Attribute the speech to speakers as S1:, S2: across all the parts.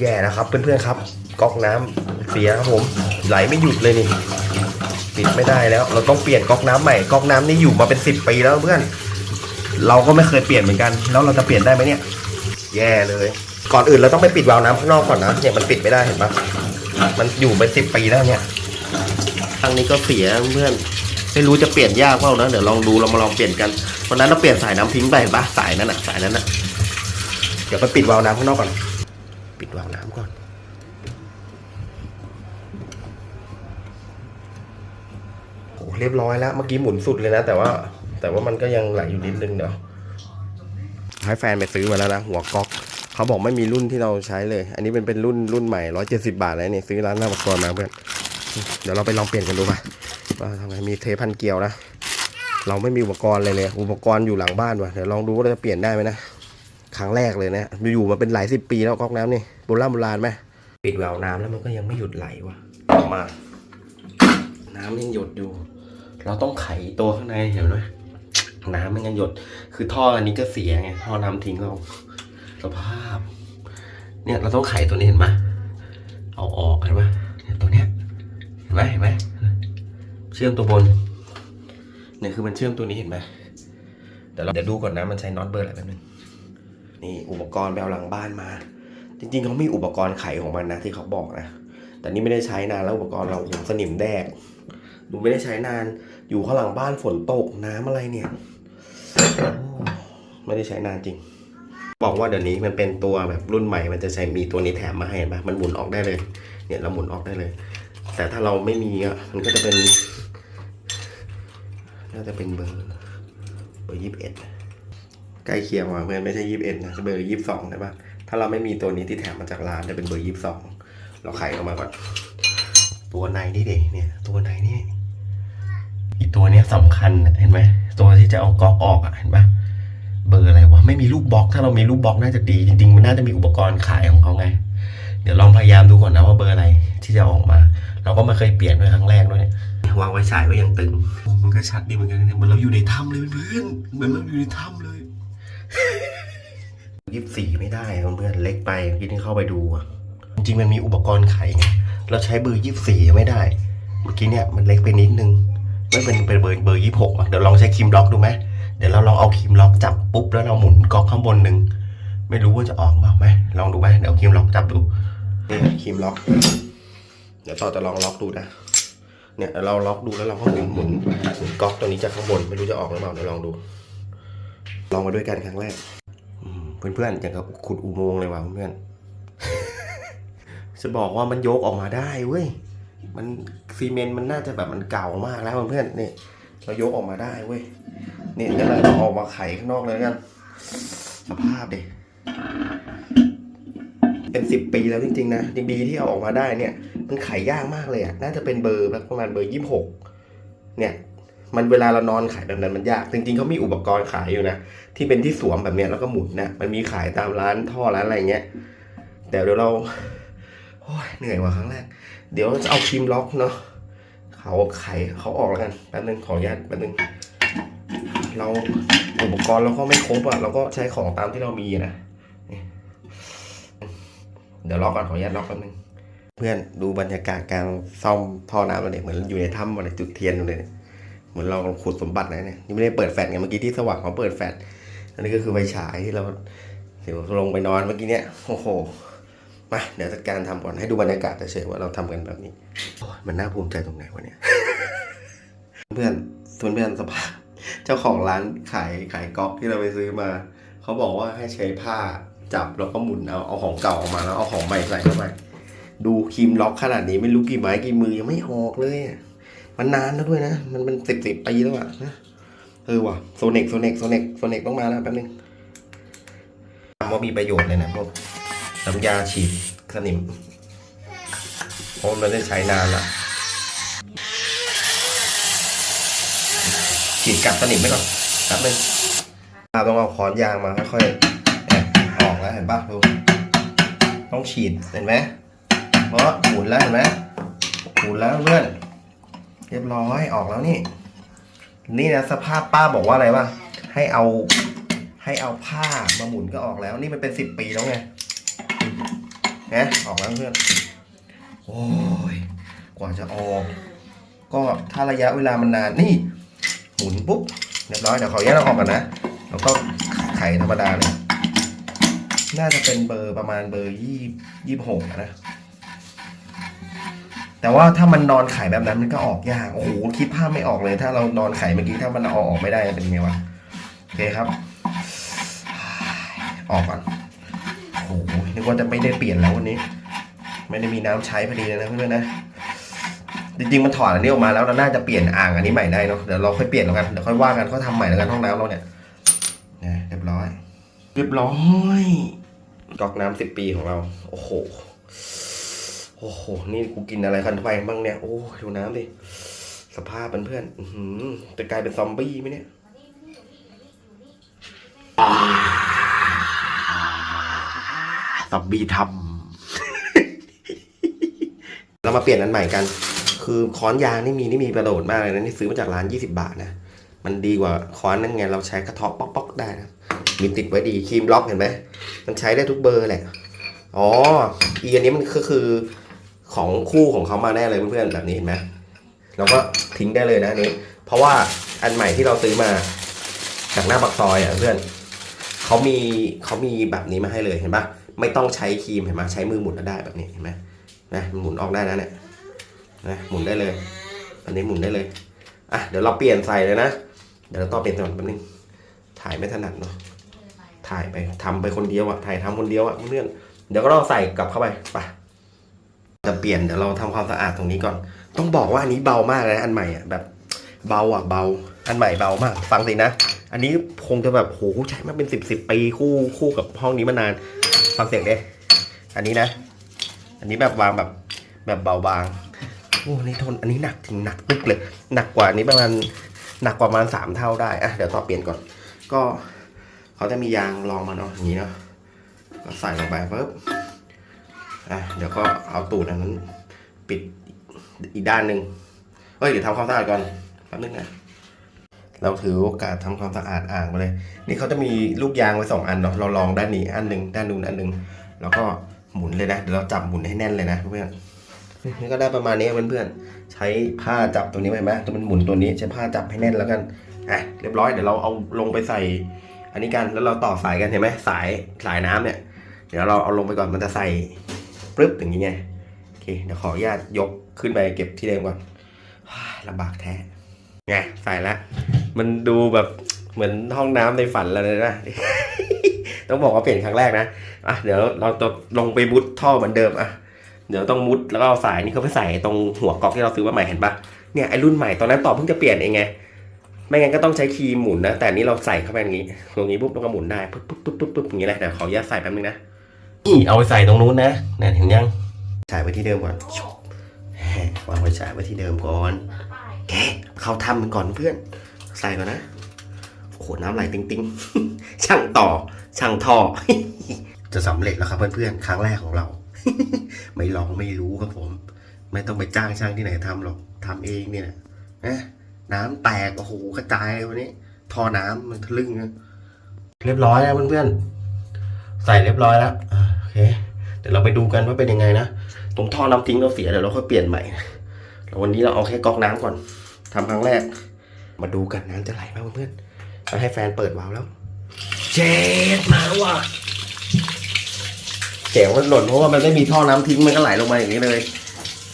S1: แย่นะครับเพื่อนๆครับก๊อกน้ำเสียครับผมไหลไม่หยุดเลยนี่ปิดไม่ได้แล้ว เราต้องเปลี่ยนก๊อกน้ำใหม่ก๊อกน้ำนี่อยู่มาเป็นสิบปีแล้วเพื่อน เราก็ไม่เคยเปลี่ยนเหมือนกัน แล้วเราจะเปลี่ยนได้ไหมเนี่ย แย่เลย ก่อนอื่นเราต้องไปปิดวาล์วน้ำข้างนอกก่อนนะเนี่ยมันปิดไม่ได้เห็นปะมันอยู่เป็นสิบปีแล้วเนี่ยทางนี้ก็เสียเพื่อนไม่รู้จะเปลี่ยนยากเปล่านะเดี๋ยวลองดูเรามาลองเปลี่ยนกันวันนั้นเราเปลี่ยนสายน้ำทิ้งไปเห็นปะสายนั้นอะสายนั้นอะเดี๋ยวไปปิดวาล์วน้ำข้างนอกก่อน ปิดวาล์วน้ำก่อนโอ้เรียบร้อยแล้ว เมื่อกี้หมุนสุดเลยนะ แต่ว่า แต่ว่ามันก็ยังไหลอยู่นิดนึงเดี๋ยวให้แฟนไปซื้อมาแล้วนะหัวก๊อกเขาบอกไม่มีรุ่นที่เราใช้เลย อันนี้เป็นเป็นรุ่นรุ่นใหม่ร้อยเจ็ดสิบาทเลยนี่ซื้อร้านหน้าปกรณ์มาเพื่อนเดี๋ยวเราไปลองเปลี่ยนกันดูป่ะว่าทำไงมีเทพันเกลียวนะเราไม่มีอุปกรณ์เลยเลย อุปกรณ์อยู่หลังบ้านว่ะเดี๋ยวลองดูว่าเราจะเปลี่ยนได้ไหมนะ ครั้งแรกเลยนะอยู่มาเป็นหลายสิบปีแล้วก๊อกน้ำนี่โบราณโบราณไหมปิดแววน้ำแล้วมันก็ยังไม่หยุดไหลว่ะออกมา น้ำยังหยดอยู่ เราต้องไขตัวข้างในเห็นไหมน้ำมันยังหยด คือท่ออันนี้ก็เสียไงท่อน้ำทิ้งเราสภาพ เนี่ยเราต้องไขตัวนี้เห็นไหมเอาออกเห็นไหมเนี่ยตัวเนี้ยเห็นไหมเห็นไหมเชื่อมตัวบนเนี่ยคือมันเชื่อมตัวนี้เห็นไหมเดี๋ยวเราเดี๋ยวดูก่อนนะมันใช้น็อตเบอร์อะไรแป๊บนึง นี่อุปกรณ์ไปเอาหลังบ้านมา จริงๆเขามีอุปกรณ์ไขของมันนะที่เขาบอกนะ แต่นี่ไม่ได้ใช้นานแล้วอุปกรณ์เราโอ้โหสนิมแดกดูไม่ได้ใช้นานอยู่ข้างหลังบ้านฝนตกน้ำอะไรเนี่ย ไม่ได้ใช้นานจริง บอกว่าเดี๋ยวนี้มันเป็นตัวแบบรุ่นใหม่ มันจะใช้มีตัวนี้แถมมาให้เห็นปะมันหมุนออกได้เลย เนี่ยเราหมุนออกได้เลย แต่ถ้าเราไม่มีอะมันก็จะเป็น น่าจะเป็นเบอร์เบอร์ยี่สิบเอ็ด ใกล้เคียงว่ะเพื่อนไม่ใช่ยี่สิบเอ็ดนะเบอร์ยี่สิบสองใช่ปะถ้าเราไม่มีตัวนี้ที่แถมมาจากร้านจะเป็นเบอร์ยี่สิบสองเราไขออกมาก่อนตัวในนี่เด็เนี่ยตัวในนี่อีตัวเนี้ยสำคัญเห็นไหมตัวที่จะเอาก๊อกออกอะเห็นปะเบอร์อะไรวะไม่มีลูกบล็อก ถ้าเรามีลูกบล็อกน่าจะดีจริงๆมันน่าจะมีอุปกรณ์ขายของเขาไง เดี๋ยวลองพยายามดูก่อนนะว่าเบอร์อะไรที่จะออกมา เราก็ไม่เคยเปลี่ยนด้วยครั้งแรกด้วยเนี่ยวางไว้ฉายไว้ยังตึงมันก็ชัดดีเหมือนกันเนะเหมือนเราอยู่ในถ้ำเลยเพื่อนเหมือนเราอยู่ในถ้ำเลย ยี่สิบสี่ไม่ได้เพื่อนเล็กไปเมื่อกี้ที่เข้าไปดูอะจริงๆมันมีอุปกรณ์ไขไงเราใช้เบอร์ยี่สิบสี่ไม่ได้ เมื่อกี้เนี่ยมันเล็กไปนิดนึงไม่เป็นเป็นเบอร์เบอร์ยี่หกเดี๋ยวลองใช้คีมล็อกดูไหมเดี๋ยวเราลองเอาคีมล็อกจับปุ๊บแล้วเราหมุนก๊อกข้างบนหนึ่งไม่รู้ว่าจะออกมาไหมลองดูไหมเดี๋ยวคีมล็อกจับดูนี่คีมล็อก เดี๋ยวต่อจะลองล็อกดูนะเนี่ยเราล็อกดูแล้วเราก็หมุนหมุนหมุนก๊อกตัวนี้จากข้างบนไม่รู้จะออกหรือเปล่าเดี๋ยวลองดู ลองมาด้วยกันครั้งแรกอืมเพื่อนๆอย่างกับขุดอุโมงค์เลยว่ะเพื่อนจะบอกว่ามันยกออกมาได้เว้ยมันซีเมนต์มันน่าจะแบบมันเก่ามากแล้วเพื่อนๆนี่เรายกออกมาได้เว้ยนี่แล้วเราเอาออกมาไขข้างนอกเลยแล้วกันสภาพเด็เป็นสิบปีแล้วจริงๆนะจริงดีที่เอาออกมาได้เนี่ย มันไขยากมากเลยอะน่าจะเป็นเบอร์แบบประมาณเบอร์ยี่สิบหกเนี่ย มันเวลาเรานอนขายแบบนั้นมันยาก จริงๆเขามีอุปกรณ์ขายอยู่นะ ที่เป็นที่สวมแบบเนี้ยแล้วก็หมุนนะมันมีขายตามร้านท่อร้านอะไรเงี้ย แต่เดี๋ยวเราโอ้ยเหนื่อยกว่าครั้งแรก เดี๋ยวจะเอาครีมล็อกเนาะเขาไขเขาออกแล้วกันแป๊บนึงขออนุญาตแป๊บนึงเราอุปกรณ์เราก็ไม่ครบอะเราก็ใช้ของตามที่เรามีนะเดี๋ยวล็อกก่อนขออนุญาตล็อกแป๊บนึงเพื่อนดูบรรยากาศการซ่อมท่อน้ำมาเนี่ยเหมือนอยู่ในถ้ำมาเลยจุดเทียนอยู่เลยเนี่ย เหมือนเราขุดสมบัตินะเนี่ยนี่ไม่ได้เปิดแฟลชไงเมื่อกี้ที่สว่างเขาเปิดแฟลชอันนี้ก็คือไฟฉายที่เราเดี๋ยวลงไปนอนเมื่อกี้เนี่ยโอ้โหมาเดี๋ยวจัดการทำก่อนให้ดูบรรยากาศเฉยๆว่าเราทำกันแบบนี้มันน่าภูมิใจตรงไหนวะเนี่ย เพื่อนส่วนเพื่อนสภาพเจ้าของร้านขายขายก๊อกที่เราไปซื้อมา เขาบอกว่าให้ใช้ผ้าจับแล้วก็หมุนเอาเอาของเก่าออกมาแล้วเอาของใหม่ใส่เข้าไปดูครีมล็อกขนาดนี้ไม่รู้กี่ไม้กี่มือยังไม่ออกเลยอะ มันนานแล้วด้วยนะ มันเป็นสิบสิบปีแล้วอะนะเออว่ะโซเน็กโซเน็กโซเน็กโซเน็กต้องมาแล้วแป๊บนึงทำว่ามีประโยชน์เลยนะพวกน้ำยาฉีดสนิมเพราะมันได้ใช้นานละฉีดกัดสนิมไปก่อนแป๊บนึงเราต้องเอาค้อนยางมาค่อยๆอออกแล้วเห็นปะดูต้องฉีดเห็นไหมเพราะหมุนแล้วเห็นไหมหมุนแล้วเพื่อน เรียบร้อยออกแล้วนี่ นี่นะสภาพป้าบอกว่าอะไรวะให้เอาให้เอาผ้ามาหมุนก็ออกแล้ว นี่มันเป็นสิบปีแล้วไงนะออกแล้วเพื่อนโอ้ยกว่าจะออก ก็ถ้าระยะเวลามันนานนี่ หมุนปุ๊บเรียบร้อยเดี๋ยวขอแยกเราออกก่อนนะแล้วก็ไข่ธรรมดาเลยน่าจะเป็นเบอร์ประมาณเบอร์ยี่ยี่หกนะ แต่ว่าถ้ามันนอนไข่แบบนั้นมันก็ออกยาก โอ้โห คิดภาพไม่ออกเลย ถ้าเรานอนไข่เมื่อกี้ถ้ามันเอาออกไม่ได้เป็นไงวะ โอเคครับ ออกก่อน โอ้โห นึกว่าจะไม่ได้เปลี่ยนแล้ววันนี้ ไม่ได้มีน้ำใช้พอดีเลยนะเพื่อนๆนะ จริงๆมันถอดอันนี้ออกมาแล้วเราน่าจะเปลี่ยนอ่างอันนี้ใหม่ได้เนาะ เดี๋ยวเราค่อยเปลี่ยนแล้วกัน เดี๋ยวค่อยว่ากันเขาทำใหม่แล้วกันห้องน้ำเราเนี่ยนะเรียบร้อย เรียบร้อย ก๊อกน้ำสิบปีของเรา โอ้โห โอ้โห นี่กูกินอะไรกันไปบ้างเนี่ย โอ้ดูน้ำดิ สภาพเพื่อนๆอื้อหือจะกลายเป็นซอมบี้ไหมเนี่ยซอมบี้ทำเรามาเปลี่ยนอันใหม่กัน คือค้อนยางนี่มีนี่มีประโยชน์มากเลยนะ นี่ซื้อมาจากร้าน 20 บาทนะ มันดีกว่าค้อนนั่นไง เราใช้กระเทาะป๊อกป๊อกๆได้นะ มีติดไว้ดีครีมล็อกเห็นไหม มันใช้ได้ทุกเบอร์แหละ อ๋อ อีอันนี้มันก็คือ ของคู่ของเขามาแน่เลยเพื่อนๆแบบนี้เห็นไหมเราก็ทิ้งได้เลยนะนี้ เพราะว่าอันใหม่ที่เราซื้อมาจากหน้าปากซอยอะเพื่อนเขามีเขามีแบบนี้มาให้เลยเห็นปะไม่ต้องใช้ครีมเห็นไหมใช้มือหมุนก็ได้แบบนี้เห็นไหมนะหมุนออกได้นะเนี่ยนะหมุนได้เลยอันนี้หมุนได้เลยอะเดี๋ยวเราเปลี่ยนใส่เลยนะเดี๋ยวเราต่องเปลี่ยนก่อนแป๊บนึงถ่ายไม่ถนัดเนาะถ่ายไปทำไปคนเดียวอะถ่ายทำคนเดียวอะเพื่อนเดี๋ยวก็ต้องใส่กลับเข้าไปไป จะเปลี่ยนเดี๋ยวเราทำความสะอาดตรงนี้ก่อน ต้องบอกว่าอันนี้เบามากเลยนะอันใหม่อะแบบเบาอะเบา อันใหม่เบามาก ฟังสินะ อันนี้คงจะแบบโหใช้มาเป็นสิบสิบปีคู่คู่กับห้องนี้มานาน ฟังเสียงเด้อันนี้นะ อันนี้แบบวางแบบแบบเบาบางโอ้นี่ทนอันนี้หนักจริงหนักปึ๊กเลย หนักกว่านี้ประมาณหนักกว่าประมาณสามเท่าได้อะเดี๋ยวต่อเปลี่ยนก่อน ก็เขาจะมียางรองมาเนาะอย่างนี้เนาะก็ใส่ลงไปปุ๊บ อะเดี๋ยวก็เอาตูดอันนั้น ปิดอีกด้านหนึ่งเฮ้ยเดี๋ยวทำความสะอาดก่อนแป๊บนึงนะเราถือโอกาสทำความสะอาดอ่างไปเลย นี่เขาจะมีลูกยางไว้สองอันเนาะเราลองด้านนี้อันหนึ่งด้านนู้นอันหนึ่งแล้วก็หมุนเลยนะเดี๋ยวเราจับหมุนให้แน่นเลยนะเพื่อนนี่ก็ได้ประมาณนี้เพื่อนๆใช้ผ้าจับตัวนี้ไปไหมตัวมันหมุนตัวนี้ใช้ผ้าจับให้แน่นแล้วกันอะเรียบร้อยเดี๋ยวเราเอาลงไปใส่ อันนี้กันแล้วเราต่อสายกันเห็นไหมสายสายน้ำเนี่ย เดี๋ยวเราเอาลงไปก่อนมันจะใส่ ปึ๊บอย่างนี้ไงโอเคเดี๋ยวขออนุญาตยกขึ้นไปเก็บที่เดิมก่อนลำบากแท้ไงใส่ละมันดูแบบเหมือนห้องน้ำในฝันเลยนะ ต้องบอกว่าเปลี่ยนครั้งแรกนะอะเดี๋ยวเราจะลงไปมุดท่อเหมือนเดิมอะเดี๋ยวต้องมุดแล้วก็เอาสายนี่เขาไปใส่ตรงหัวก๊อกที่เราซื้อมาใหม่เห็นปะเนี่ยไอรุ่นใหม่ตอนนั้นต่อเพิ่งจะเปลี่ยนเองไงไม่งั้นก็ต้องใช้ครีมหมุนนะแต่นี้เราใส่เข้าไปอย่างนี้ ตรงนี้ปุ๊บเราก็หมุนได้ปุ๊บปุ๊บปุ๊บปุ๊บปุ๊บอย่างนี้แหละเดี๋ยวขออนุญาตใส่แป๊บนึงนะ นี่เอาไปใส่ตรงนู้นนะนี่เห็นยังใส่ไว้ที่เดิมก่อนวางไว้ใส่ไว้ที่เดิมก่อนแกเขาทำมันก่อนเพื่อน ใส่ก่อนนะโอ้โหน้ำไหลติ๊งติงช่างต่อ ช่างท่อ จะสำเร็จแล้วครับเพื่อนๆ ครั้งแรกของเรา ไม่ลองไม่รู้ครับผม ไม่ต้องไปจ้างช่างที่ไหนทำหรอกทำเองเนี่ยนะน้ำแตกโอ้โหกระจายวันนี้ท่อน้ำมันทะลึ่งนเรียบร้อยแล้วเพื่อนๆ ใส่เรียบร้อยแล้วโอเค เดี๋ยวเราไปดูกันว่าเป็นยังไงนะ ตรงท่อน้ำทิ้งเราเสียเดี๋ยวเราค่อยเปลี่ยนใหม่นะแล้ววันนี้เราเอาแค่ก๊อกน้ำก่อนทำครั้งแรก มาดูกันน้ำจะไหลไหมเพื่อนๆเราให้แฟนเปิดวาล์วแล้ว เจ็ดมาว่ะเสียงมันหล่นเพราะว่ามันไม่มีท่อน้ำทิ้งมันก็ไหลลงมาอย่างนี้เลย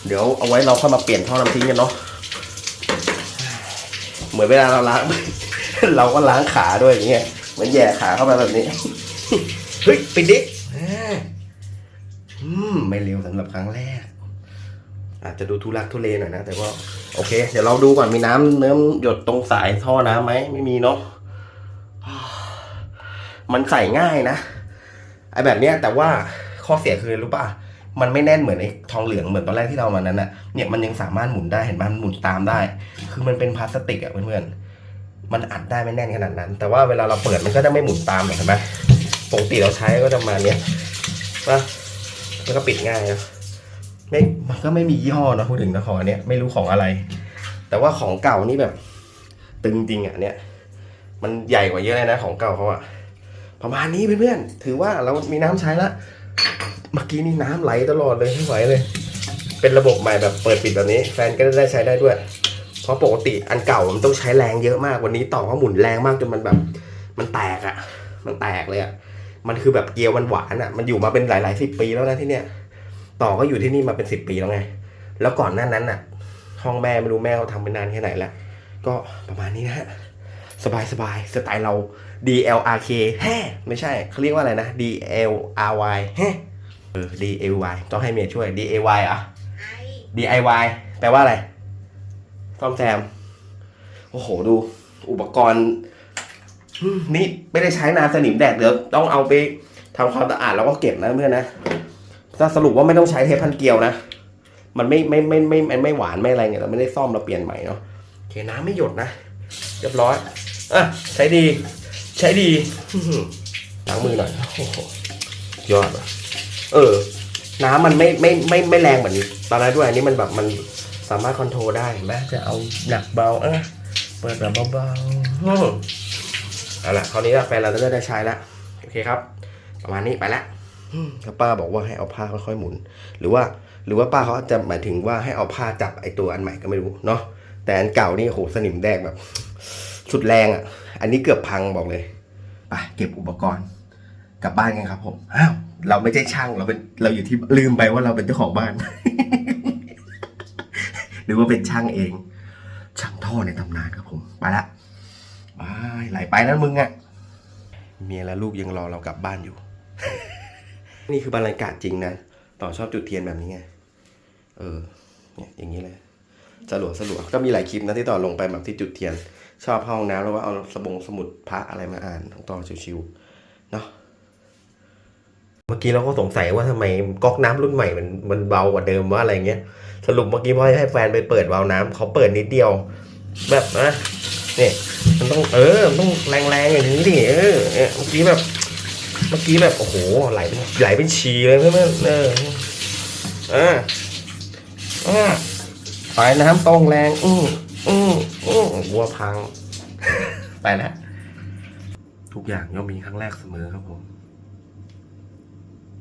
S1: เดี๋ยวเอาไว้เราค่อยมาเปลี่ยนท่อน้ำทิ้งกันเนาะ เหมือนเวลาเราล้าง เราก็ล้างขาด้วยอย่างเงี้ย เหมือนแย่ขาเข้าไปแบบนี้ เฮ้ยปิดดิอืมไม่เร็วสำหรับครั้งแรก อาจจะดูทุลักทุเลหน่อยนะ แต่ว่าโอเค เดี๋ยวเราดูก่อนมีน้ำเนิ้มหยดตรงสายท่อน้ำไหมไม่มีเนาะมันใส่ง่ายนะไอแบบเนี้ยแต่ว่าข้อเสียคืออะไรรู้ป่ะมันไม่แน่นเหมือนไอ้ทองเหลืองเหมือนตอนแรกที่เรามานั้นน่ะเนี่ยมันยังสามารถหมุนได้เห็นมันหมุนตามได้ คือมันเป็นพลาสติกอะเพื่อนๆมันอัดได้ไม่แน่นขนาดนั้น แต่ว่าเวลาเราเปิดมันก็จะไม่หมุนตามหรอกเห็นไหม ปกติเราใช้ก็จะมาเนี้ยว่าแล้วก็ปิดง่ายนะไม่มันก็ไม่มียี่ห้อนะพูดถึงนะของอันเนี้ยไม่รู้ของอะไร แต่ว่าของเก่านี่แบบ ตึงจริงอะเนี่ยมันใหญ่กว่าเยอะเลยนะของเก่าเขาอะประมาณนี้เพื่อนๆถือว่าเรามีน้ำใช้ละเมื่อกี้นี่น้ำไหลตลอดเลยไม่ไหวเลย เป็นระบบใหม่แบบเปิดปิดแบบนี้ แฟนก็ได้ใช้ได้ด้วย เพราะปกติอันเก่ามันต้องใช้แรงเยอะมากวันนี้ต่อเขาหมุนแรงมากจนมันแบบ มันแตกอะ่ะมันแตกเลยอะ่ะ มันคือแบบเกลียวมันหวานอะ่ะ มันอยู่มาเป็นหลายๆสิบปีแล้วนะที่เนี้ยต่อก็อยู่ที่นี่มาเป็นสิบปีแล้วไง แล้วก่อนหน้านั้นน่ะ ห้องแม่ไม่รู้แม่เขาทำไปนานแค่ไหนแล้วก็ประมาณนี้นะฮะสบายสบายสไตล์เรา DLRK แฮ่ไม่ใช่เขาเรียกว่าอะไรนะ DLRY แฮ่เออ DIY ต้องให้เมียช่วย DIY อะ DIY แปลว่าอะไรซ่อมแซม โอ้โหดู อุปกรณ์ นี่ไม่ได้ใช้นานสนิมแดดเดี๋ยวต้องเอาไปทำความสะอาดแล้วก็เก็บนะเพื่อนนะถ้าสรุปว่าไม่ต้องใช้เทปพันเกลียวนะ มันไม่ไม่ไม่ไม่ไม่ไม่หวานไม่อะไรเงี้ยเราไม่ได้ซ่อมเราเปลี่ยนใหม่เนาะโอเคน้ำไม่หยดนะเรียบร้อยอะใช้ดี ใช้ดีหล้างมือหน่อยโอ้โหยอดว่ะเออ น้ำมันไม่ไม่ไม่ไม่แรงเหมือนตอนนั้นด้วยอันนี้มันแบบมันสามารถคอนโทรลได้เห็นไหมจะเอาหนักเบาเออเปิดแบบเบาๆ เอาละคราวนี้แฟนเราจะได้ใช้แล้วโอเคครับ ประมาณนี้ไปละอืมแล้วป้าบอกว่าให้เอาผ้าค่อยๆหมุน หรือว่าหรือว่าป้าเขาจะหมายถึงว่าให้เอาผ้าจับไอตัวอันใหม่ก็ไม่รู้เนาะแต่อันเก่านี่โหสนิมแดงแบบสุดแรงอะ อันนี้เกือบพังบอกเลยไปเก็บอุปกรณ์กลับบ้านกันครับผมอ้าวเราไม่ใช่ช่างเราเป็นเราอยู่ที่ลืมไปว่าเราเป็นเจ้าของบ้าน หรือว่าเป็นช่างเอง ช่างท่อในตำนานครับผมไปละบาย ไหลไปนั้นมึงอะเมียและลูกยังรอเรากลับบ้านอยู่ นี่คือบรรยากาศจริงนะต่อชอบจุดเทียนแบบนี้ไง เออ เนี่ยอย่างนี้เลยสลัวสลัวก็มีหลายคลิปนะที่ต่อลงไปแบบที่จุดเทียน ชอบห้องน้ำแล้วว่าเอาสบงสมุดพระอะไรมาอ่านต่อชิวๆเนาะเมื่อกี้เราก็สงสัยว่าทำไมก๊อกน้ำรุ่นใหม่มันมันเบากว่าเดิมว่าอะไรเงี้ยสรุปเมื่อกี้พ่อให้แฟนไปเปิดวาล์วน้ำเขาเปิดนิดเดียว แบบนะเนี่ย มันต้องเออมันต้องแรงๆอย่างนี้ดิเออเมื่อกี้แบบ เมื่อกี้แบบโอ้โหไหลเป็นไหลเป็นฉีเลยเพื่อนๆเอออ่าอ่าปลายน้ำตรงแรง อืออืออือวัวพัง ไปแล้วทุกอย่างย่อมมีครั้งแรกเสมอครับผม